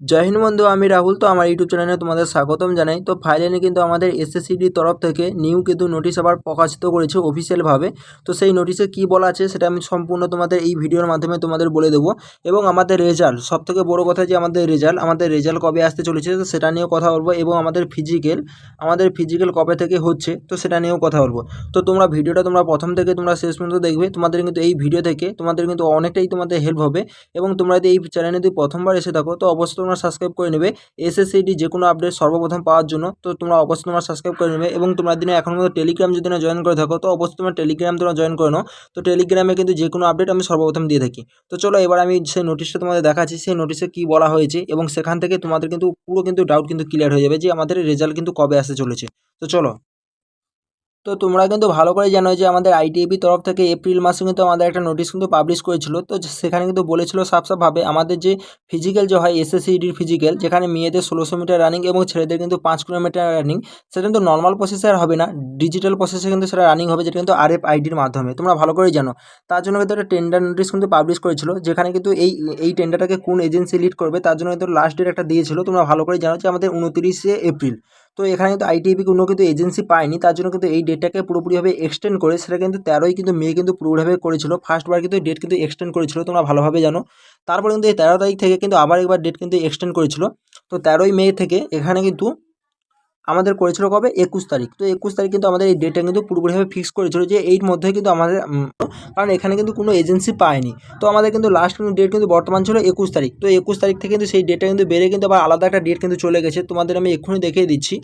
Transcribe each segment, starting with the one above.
জয় হিন্দ বন্ধু, আমি রাহুল। তো আমার ইউটিউব চ্যানেলে তোমাদের স্বাগতম জানাই। তো ফাইনালি কিন্তু আমাদের এসএসসিডির তরফ থেকে নিউ কিন্তু নোটিশ আবার প্রকাশিত করেছে অফিসিয়ালভাবে তো সেই নোটিশে কি বলা আছে সেটা আমি সম্পূর্ণ তোমাদের এই ভিডিওর মাধ্যমে তোমাদের বলে দেবো। এবং আমাদের রেজাল্ট সবথেকে বড় কথা যে আমাদের রেজাল্ট আমাদের রেজাল্ট কবে আসতে চলেছে তো সেটা নিয়েও কথা বলব এবং আমাদের ফিজিক্যাল আমাদের ফিজিক্যাল কবে থেকে হচ্ছে, তো সেটা নিয়েও কথা বলব। তো তোমরা ভিডিওটা তোমরা প্রথম থেকে তোমরা শেষ পর্যন্ত দেখবে, তোমাদের কিন্তু এই ভিডিও থেকে তোমাদের কিন্তু অনেকটাই তোমাদের হেল্প হবে। এবং তোমরা যদি এই চ্যানেলে যদি প্রথমবার এসে থাকো, তো অবশ্যই তোমরা সাবস্ক্রাইব করে নেবে। এসএসসিডি যে কোনো আপডেট সর্বপ্রথম পাওয়ার জন্য, তো তোমরা অবশ্যই তোমরা সাবস্ক্রাইব করে নেবে এবং তোমরা দিনে এখন মধ্যে টেলিগ্রাম যদি না জয়েন করে থাকো, তো অবশ্যই তোমরা টেলিগ্রাম তোমরা জয়েন করে নাও। তো টেলিগ্রামে কিন্তু যে কোনো আপডেট আমি সর্বপ্রথম দিয়ে থাকি। তো চলো এবার আমি সেই নোটিশটা তোমাদের দেখাচ্ছি, সেই নোটিশে কী বলা হয়েছে এবং সেখান থেকে তোমাদের কিন্তু পুরো কিন্তু ডাউট কিন্তু ক্লিয়ার হয়ে যাবে যে আমাদের রেজাল্ট কিন্তু কবে আসতে চলেছে। তো চলো। তো তোমরা কিন্তু ভালো করে জানো যে আমাদের আইটিএবি তরফ থেকে এপ্রিল মাসে কিন্তু আমাদের একটা নোটিশ কিন্তু পাবলিশ করেছিল। তো সেখানে কিন্তু বলেছিল সাফ সাফভাবে আমাদের যে ফিজিক্যাল যে হয় এসএসসিডির ফিজিক্যাল যেখানে মেয়েদের ষোলোশো মিটার রানিং এবং ছেলেদের কিন্তু পাঁচ কিলোমিটার রানিং সেটা কিন্তু নর্মাল প্রসেসে আর হবে না। ডিজিটাল প্রসেসে কিন্তু সেটা রানিং হবে, যেটা কিন্তু আর এফ আইডির মাধ্যমে। তোমরা ভালো করেই জানো। তার জন্য কিন্তু একটা টেন্ডার নোটিশ কিন্তু পাবলিশ করেছিল, যেখানে কিন্তু এই এই টেন্ডারটাকে কোন এজেন্সি লিড করবে, তার জন্য কিন্তু লাস্ট ডেট একটা দিয়েছিল। তোমরা ভালো করে জানো যে আমাদের উনতিরিশে এপ্রিল। তো এখানে কিন্তু আইটিএপি কোনো কিন্তু এজেন্সি পায়নি, তার জন্য কিন্তু এই ডেটটাকে পুরোপুরিভাবে এক্সটেন্ড করে, সেটা কিন্তু তেরোই কিন্তু মে কিন্তু পুরোভাবে করেছিল। ফার্স্টবার কিন্তু ডেট কিন্তু এক্সটেন্ড করেছিল, তোমরা ভালোভাবে জানো। তারপরে কিন্তু এই তেরো তারিখ থেকে কিন্তু আবার একবার ডেট কিন্তু এক্সটেন্ড করেছিল। তো তেরোই মে থেকে এখানে কিন্তু আমাদের করেছিল কবে? একুশ তারিখ। তো একুশ তারিখ কিন্তু আমাদের এই ডেটটা কিন্তু পুরোপুরিভাবে ফিক্স করেছিল যে এর মধ্যে কিন্তু আমাদের কারণ এখানে কিন্তু কোনো এজেন্সি পায়নি। তো আমাদের কিন্তু লাস্ট ডেট কিন্তু বর্তমান ছিল একুশ তারিখ। তো একুশ তারিখ থেকে কিন্তু সেই ডেটটা কিন্তু বেড়ে কিন্তু আবার আলাদা একটা ডেট কিন্তু চলে গেছে। তোমাদের আমি এক্ষুনি দেখিয়ে দিচ্ছি।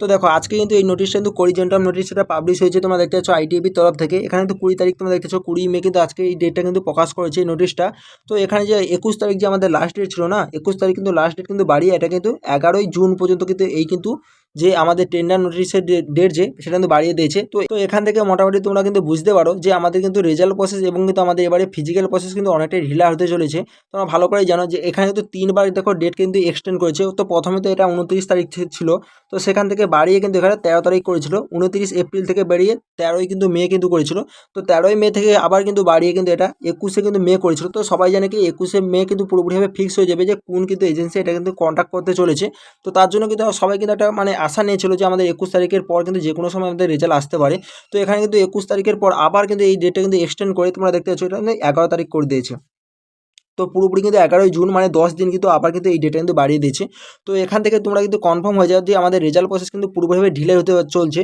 তো দেখো, আজকে কিন্তু এই নোটিশটা কিন্তু করিজেন্টাম নোটিশ সেটা পাবলিশ হয়েছে, তোমরা দেখতে পাচ্ছ আইটিএপির তরফ থেকে। এখানে কিন্তু কুড়ি তারিখ তোমরা দেখতেছো কুড়ি মে কিন্তু আজকে এই ডেটটা কিন্তু প্রকাশ করেছে এই নোটিশটা তো এখানে যে একুশ তারিখ যে আমাদের লাস্ট ডেট ছিল না, একুশ তারিখ কিন্তু লাস্ট ডেট কিন্তু বাড়িয়ে এটা কিন্তু এগারোই জুন পর্যন্ত কিন্তু এই কিন্তু যে আমাদের টেন্ডার নোটিশের ডেট যে, সেটা কিন্তু বাড়িয়ে দিয়েছে। তো তো এখান থেকে মোটামুটি তোমরা কিন্তু বুঝতে পারো যে আমাদের কিন্তু রেজাল্ট প্রসেস এবং কিন্তু আমাদের এবারে ফিজিক্যাল প্রসেস কিন্তু অনেকটাই ঢিলা হতে চলেছে। তোমরা ভালো করেই জানো যে এখানে কিন্তু তিনবার দেখো ডেট কিন্তু এক্সটেন্ড করেছে। তো প্রথমে তো এটা উনত্রিশ তারিখ ছিল। তো সেখান থেকে বাড়িয়ে কিন্তু এখানে তেরো তারিখ করেছিল। উনত্রিশ এপ্রিল থেকে বেরিয়ে তেরোই কিন্তু মে কিন্তু করেছিল। তো তেরোই মে থেকে আবার কিন্তু বাড়িয়ে কিন্তু এটা একুশে কিন্তু মে করেছিল। তো সবাই জানে কি একুশে মে কিন্তু পুরোপুরিভাবে ফিক্স হয়ে যাবে যে কোন কিন্তু এজেন্সি এটা কিন্তু কন্ট্যাক্ট করতে চলেছে। তো তার জন্য কিন্তু সবাই কিন্তু একটা মানে আশা নিয়েছিল যে আমাদের একুশ তারিখের পর কিন্তু যে কোনো সময় আমাদের রেজাল্ট আসতে পারে। তো এখানে কিন্তু একুশ তারিখের পর আবার কিন্তু এই ডেটটা কিন্তু এক্সটেন্ড করে তোমরা দেখতে পাচ্ছ, এটা এগারো তারিখ করে দিয়েছে। তো পুরোপুরি কিন্তু এগারোই জুন মানে দশ দিন কিন্তু আবার কিন্তু এই ডেটটা কিন্তু বাড়িয়ে দিয়েছে। তো এখান থেকে তোমরা কিন্তু কনফার্ম হয়ে যাও যে আমাদের রেজাল্ট প্রসেস কিন্তু পুরোপুরিভাবে ঢিলে হতে চলছে।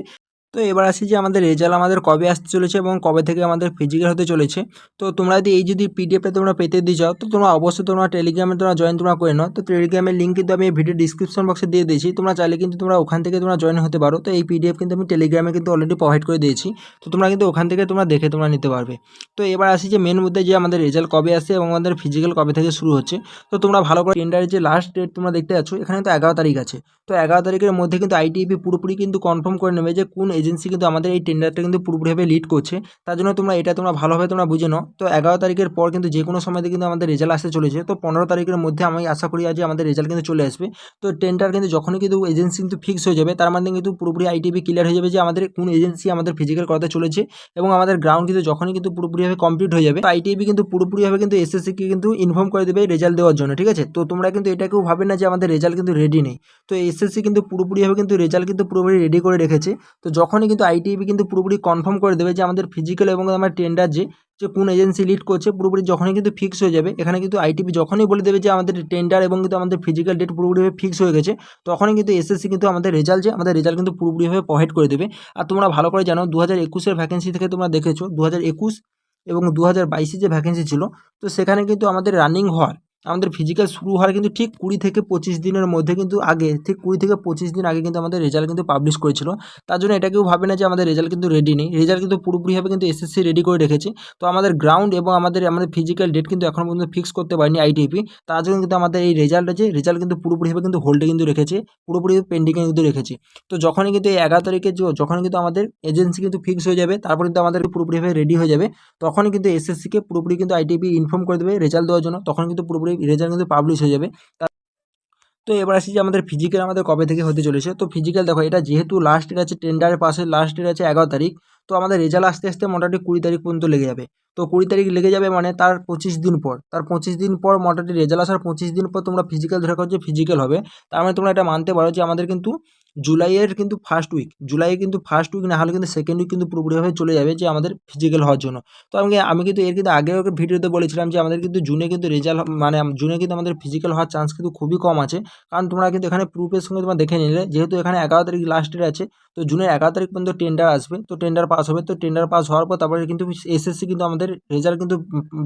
তো এবার আসি যে আমাদের রেজাল্ট আমাদের কবে আসতে চলেছে এবং কবে থেকে আমাদের ফিজিক্যাল হতে চলেছে। তো তোমরা যদি এই যদি পিডিএফটা তোমরা পেতে দিয়ে যাও তো তোমরা অবশ্যই তোমরা টেলিগ্রামে তোমরা জয়েন তোমরা করে নাও। তো টেলিগ্রামের লিঙ্ক কিন্তু আমি ভিডিও ডিসক্রিপশন বক্সে দিয়ে দিয়েছি। তোমরা চাইলে কিন্তু তোমরা ওখান থেকে তোমরা জয়েন হতে পারো। তো এই পিডিএফ কিন্তু আমি টেলিগ্রামে কিন্তু অলরেডি প্রোভাইড করে দিয়েছি। তো তোমরা কিন্তু ওখান থেকে তোমরা দেখে তোমরা নিতে পারবে। তো এবার আসি যে মেন মুদ্দে যে আমাদের রেজাল্ট কবে আসে এবং আমাদের ফিজিক্যাল কবে থেকে শুরু হচ্ছে। তো তোমরা ভালো করে টেন্ডারের যে লাস্ট ডেট তোমরা দেখতে পাচ্ছ, এখানে তো এগারো তারিখ আছে। তো এগারো তারিখের মধ্যে কিন্তু আইটিপি পুরোপুরি কিন্তু কনফার্ম করে নেবে যে কোন এজেন্সি কিন্তু আমাদের এই টেন্ডারটা কিন্তু পুরোপুরিভাবে লিড করছে। তার জন্য তোমরা এটা তোমরা ভালোভাবে তোমরা বুঝে নাও। তো এগারো তারিখের পর কিন্তু যে কোনো সময় কিন্তু আমাদের রেজাল্ট আসতে চলেছে। তো পনেরো তারিখের মধ্যে আমি আশা করি আজ আমাদের রেজাল্ট কিন্তু চলে আসবে। তো টেন্ডার কিন্তু যখনই কিন্তু এজেন্সি কিন্তু ফিক্স হয়ে যাবে, তার মানে কিন্তু পুরোপুরি আইটিপি ক্লিয়ার হয়ে যাবে যে আমাদের কোন এজেন্সি আমাদের ফিজিক্যাল করাতে চলেছে এবং আমাদের গ্রাউন্ড কিন্তু যখনই কিন্তু পুরোপুরিভাবে কমপ্লিট হয়ে যাবে আইটিপি কিন্তু পুরোপুরিভাবে কিন্তু এসএসসিকে কিন্তু ইনফর্ম করে দেবে রেজাল্ট দেওয়ার জন্য, ঠিক আছে? তো তোমরা কিন্তু এটাকেও ভাবে না যে আমাদের রেজাল্ট কিন্তু রেডি নেই। তো এসএসসি কিন্তু পুরোপুরিভাবে কিন্তু রেজাল্ট কিন্তু পুরোপুরি রেডি করে রেখেছে। তো যখনই কিন্তু আইটিপি কিন্তু পুরোপুরি কনফার্ম করে দেবে যে আমাদের ফিজিক্যাল এবং আমার টেন্ডার যে যে কোন এজেন্সি লিড করছে পুরোপুরি যখনই কিন্তু ফিক্স হয়ে যাবে। এখানে কিন্তু আইটিপি যখনই বলে দেবে যে আমাদের টেন্ডার এবং কিন্তু আমাদের ফিজিক্যাল ডেট পুরোপুরিভাবে ফিক্স হয়ে গেছে, তখনই কিন্তু এসএসসি কিন্তু আমাদের রেজাল্ট যে, আমাদের রেজাল্ট কিন্তু পুরোপুরিভাবে প্রোভাইড করে দেবে। আর তোমরা ভালো করে জানো দু হাজার একুশের ভ্যাকেন্সি থেকে তোমরা দেখেছ দু হাজার একুশ এবং দু হাজার বাইশে যে ভ্যাকেন্সি ছিল, তো সেখানে কিন্তু আমাদের রানিং হওয়ার আমাদের ফিজিক্যাল শুরু হওয়ার কিন্তু ঠিক কুড়ি থেকে পঁচিশ দিনের মধ্যে কিন্তু আগে, ঠিক কুড়ি থেকে পঁচিশ দিন আগে কিন্তু আমাদের রেজাল্ট কিন্তু পাবলিশ করেছিল। তার জন্য এটা কেউ ভাবে না যে আমাদের রেজাল্ট কিন্তু রেডি নেই। রেজাল্ট কিন্তু পুরোপুরিভাবে কিন্তু এসএসসি রেডি করে রেখেছে। তো আমাদের গ্রাউন্ড এবং আমাদের আমাদের ফিজিক্যাল ডেট কিন্তু এখনও পর্যন্ত ফিক্স করতে পারিনি আইটিপি তার জন্য কিন্তু আমাদের এই রেজাল্ট আছে। রেজাল্ট কিন্তু পুরোপুরিভাবে কিন্তু হোল্ডে কিন্তু রেখেছে। পুরোপুরি পেন্ডিংয়ে কিন্তু রেখেছে। তো যখনই কিন্তু এই এগারো তারিখে য- যখনই কিন্তু আমাদের এজেন্সি কিন্তু ফিক্স হয়ে যাবে, তারপর কিন্তু আমাদের পুরোপুরিভাবে রেডি হয়ে যাবে, তখনই কিন্তু এসএসসিকে পুরোপুরি কিন্তু আইটিপি ইনফর্ম করে দেবে রেজাল্ট দেওয়ার জন্য। তখন কিন্তু পুরোপুরি রেজাল্ট কিন্তু পাবলিশ হয়ে যাবে। তো এবার আসি যে আমাদের ফিজিক্যাল আমাদের কবে থেকে হতে চলেছে। তো ফিজিক্যাল দেখো, এটা যেহেতু লাস্ট ডেট আছে টেন্ডারের পাশে লাস্ট ডেট আছে এগারো তারিখ, তো আমাদের রেজাল্ট আসতে আসতে মোটামুটি কুড়ি তারিখ পর্যন্ত লেগে যাবে। তো কুড়ি তারিখ লেগে যাবে মানে তার পঁচিশ দিন পর। তার পঁচিশ দিন পর মোটামুটি রেজাল্ট আসার পঁচিশ দিন পর তোমরা ফিজিক্যাল ধরে করো যে ফিজিক্যাল হবে। তার মানে তোমরা এটা মানতে পারো যে আমাদের কিন্তু জুলাইয়ের কিন্তু ফার্স্ট উইক জুলাইয়ে কিন্তু ফার্স্ট উইক না হলে কিন্তু সেকেন্ড উইক কিন্তু পুরোপুরিভাবে চলে যাবে যে আমাদের ফিজিক্যাল হওয়ার জন্য। তো আমি আমি কিন্তু এর কিন্তু আগেও ভিডিওতে বলেছিলাম যে আমাদের কিন্তু জুনে কিন্তু রেজাল্ট মানে জুনে কিন্তু আমাদের ফিজিক্যাল হওয়ার চান্স কিন্তু খুবই কম আছে। কারণ তোমরা কিন্তু এখানে প্রুফের সঙ্গে তোমরা দেখে নিলে, যেহেতু এখানে এগারো তারিখ লাস্ট ডেট আছে, তো জুনের এগারো তারিখ পর্যন্ত টেন্ডার আসবে। তো টেন্ডার পাস হবে, তো টেন্ডার পাস হওয়ার পর তারপরে কিন্তু এসএসসি কিন্তু আমাদের রেজাল্ট কিন্তু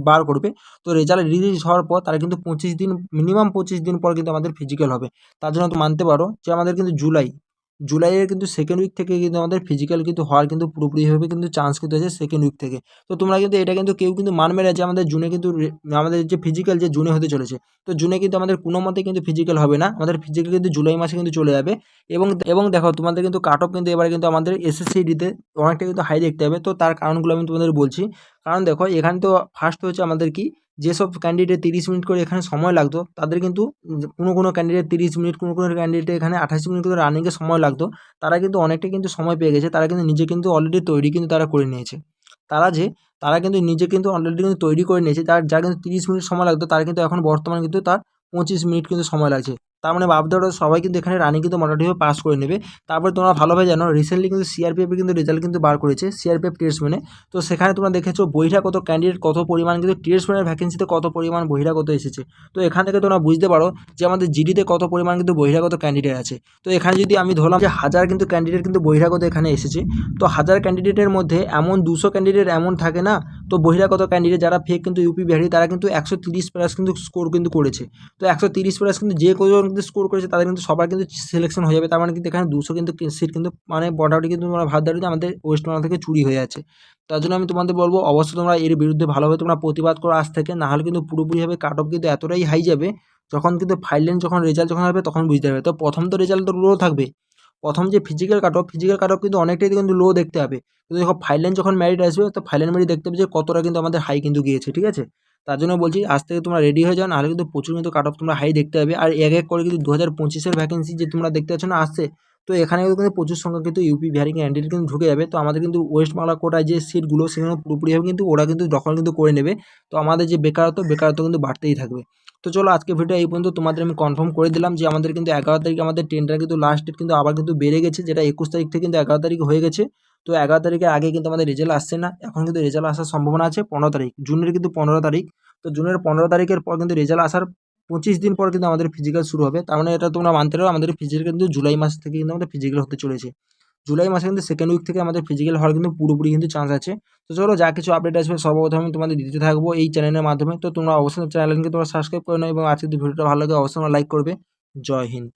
বার করবে। তো রেজাল্ট রিলিজ হওয়ার পর তারা কিন্তু পঁচিশ দিন মিনিমাম পঁচিশ দিন পর কিন্তু আমাদের ফিজিক্যাল হবে। তার জন্য তো মানতে পারো যে আমাদের কিন্তু জুলাই জুলাইয়ের কিন্তু সেকেন্ড উইক থেকে কিন্তু আমাদের ফিজিক্যাল কিন্তু হওয়ার কিন্তু পুরোপুরিভাবে কিন্তু চান্স কিন্তু আছে সেকেন্ড উইক থেকে। তো তোমরা কিন্তু এটা কিন্তু কেউ কিন্তু মানবে না যে আমাদের জুনে কিন্তু আমাদের যে ফিজিক্যাল যে জুনে হতে চলেছে, তো জুনে কিন্তু আমাদের কোনো মতে কিন্তু ফিজিক্যাল হবে না। আমাদের ফিজিক্যাল কিন্তু জুলাই মাসে কিন্তু চলে যাবে। এবং এবং দেখো তোমাদের কিন্তু কাট অফ কিন্তু এবারে কিন্তু আমাদের এসএসসিডিতে অনেকটা কিন্তু হাই দেখতে হবে। তো তার কারণগুলো আমি তোমাদের বলছি। কারণ দেখো, এখানে তো ফার্স্ট হচ্ছে আমাদের কি, যেসব ক্যান্ডিডেট তিরিশ মিনিট করে এখানে সময় লাগতো, তাদের কিন্তু কোনো কোনো ক্যান্ডিডেট তিরিশ মিনিট, কোনো কোনো ক্যান্ডিডেট এখানে আঠাশ মিনিট করে রানিংয়ে সময় লাগতো, তারা কিন্তু অনেকটা কিন্তু সময় পেয়ে গেছে, তারা কিন্তু নিজে কিন্তু অলরেডি তৈরি কিন্তু তারা করে নিয়েছে। তারা যে, তারা কিন্তু নিজে কিন্তু অলরেডি কিন্তু তৈরি করে নিয়েছে তার যা কিন্তু তিরিশ মিনিট সময় লাগতো, তার কিন্তু এখন বর্তমানে কিন্তু তার পঁচিশ মিনিট কিন্তু সময় লাগছে। তার মানে পারো সবাই কিন্তু এখানে রানিং কিন্তু মোটামুটিভাবে পাস করে নেবে। তারপরে তোমরা ভালোভাবে জানো রিসেন্টলি কিন্তু সিআরপিএফের কিন্তু রেজাল্ট কিন্তু বার করেছে সিআরপিএফ টেস্টম্যানে তো সেখানে তোমরা দেখেছ বহিরাগত ক্যান্ডিডেট কত পরিমাণ কিন্তু টেস্টম্যানের ভ্যাকেন্সিতে কত পরিমাণ বহিরাগত এসেছে। তো এখান থেকে তোমরা বুঝতে পারো যে আমাদের জিডিতে কত পরিমাণ কিন্তু বহিরাগত ক্যান্ডিডেট আছে। তো এখানে যদি আমি ধরলাম যে হাজার কিন্তু ক্যান্ডিডেট কিন্তু বহিরাগত এখানে এসেছে, তো হাজার ক্যান্ডিডেটের মধ্যে এমন দুশো ক্যান্ডিডেট এমন থাকে না, তো বহিরাগত ক্যান্ডিডেট যারা ফেক কিন্তু ইউপি বিহারি, তারা কিন্তু একশো তিরিশ প্লাস কিন্তু স্কোর কিন্তু করেছে। তো একশো তিরিশ প্লাস কিন্তু যে কজন কিন্তু স্কোর করেছে, তাদের কিন্তু সবার কিন্তু সিলেকশন হয়ে যাবে। তার মানে কিন্তু এখানে দুশো কিন্তু সিট কিন্তু মানে মোটামুটি কিন্তু তোমরা ভাবতে পারো যে আমাদের ওয়েস্ট বেঙ্গল থেকে চুরি হয়ে আছে তার জন্য আমি তোমাদের বলব, অবশ্যই তোমরা এর বিরুদ্ধে ভালোভাবে তোমরা প্রতিবাদ করো আজ থেকে, নাহলে কিন্তু পুরোপুরিভাবে কাট অফ কিন্তু এতটাই হাই যাবে, যখন কিন্তু ফাইনাল যখন রেজাল্ট যখন হবে তখন বুঝতে পারবে। তো প্রথম তো রেজাল্ট তো লো থাকবে। প্রথম যে physical cut off physical cut off কিন্তু অনেকটাই কিন্তু লো দেখতে হবে। কিন্তু যখন ফাইনাল যখন ম্যারিট আসবে, তো ফাইনাল ম্যারিট দেখতে হবে যে কতটা কিন্তু আমাদের হাই কিন্তু গিয়েছে, ঠিক আছে? তার জন্য বলছি আজ থেকে তোমরা রেডি হয়ে যাও, নাহলে কিন্তু প্রচুর কিন্তু কাট অফ তোমরা হাই দেখতে হবে আর এক এক করে কিন্তু দু হাজার পঁচিশের ভ্যাকেন্সি যে তোমরা দেখতে পাচ্ছ না আসছে, তো এখানে কিন্তু প্রচুর সংখ্যা কিন্তু ইউপি ভ্যারিং ক্যান্ডিডেট কিন্তু ঢুকে যাবে। তো আমাদের কিন্তু ওয়েস্ট বাংলা কোটায় যে সিটগুলো সেখানে পুরোপুরিভাবে কিন্তু ওরা কিন্তু দখল কিন্তু করে নেবে। তো আমাদের যে বেকারত্ব বেকারত্ব কিন্তু বাড়তেই থাকবে। তো চলো আজকে ভিডিও এই পর্যন্ত, তোমাদের আমি কনফার্ম করে দিলাম যে আমাদের কিন্তু এগারো তারিখ আমাদের টেন্ডার কিন্তু লাস্ট ডেট কিন্তু আবার কিন্তু বেড়ে গেছে, যেটা একুশ তারিখ থেকে কিন্তু এগারো তারিখ হয়ে গেছে। তো এগারো তারিখের আগে কিন্তু আমাদের রেজাল্ট আসছে না। এখন কিন্তু রেজাল্ট আসার সম্ভাবনা আছে পনেরো তারিখ। জুনের কিন্তু পনেরো তারিখ। তো জুনের পনেরো তারিখের পর কিন্তু রেজাল্ট আসার পঁচিশ দিন পর কিন্তু আমাদের ফিজিক্যাল শুরু হবে। তার মানে এটা তোমরা মানতে পারো, আমাদের ফিজিক্যাল কিন্তু জুলাই মাস থেকে কিন্তু আমাদের ফিজিক্যাল হতে চলেছে। জুলাই মাসে কিন্তু সেকেন্ড উইক থেকে আমাদের ফিজিক্যাল হওয়ার কিন্তু পুরোপুরি কিন্তু চান্স আছে। তো চলো, যা কিছু আপডেট আসবে সর্বপ্রথম আমি তোমাদের দিতে থাকব এই চ্যানেলের মাধ্যমে। তো তোমরা অবশ্যই চ্যানেলকে তোমরা সাবস্ক্রাইব করে নাও এবং আজকে ভিডিওটা ভালো লাগে, অবশ্যই লাইক করবে। জয় হিন্দ।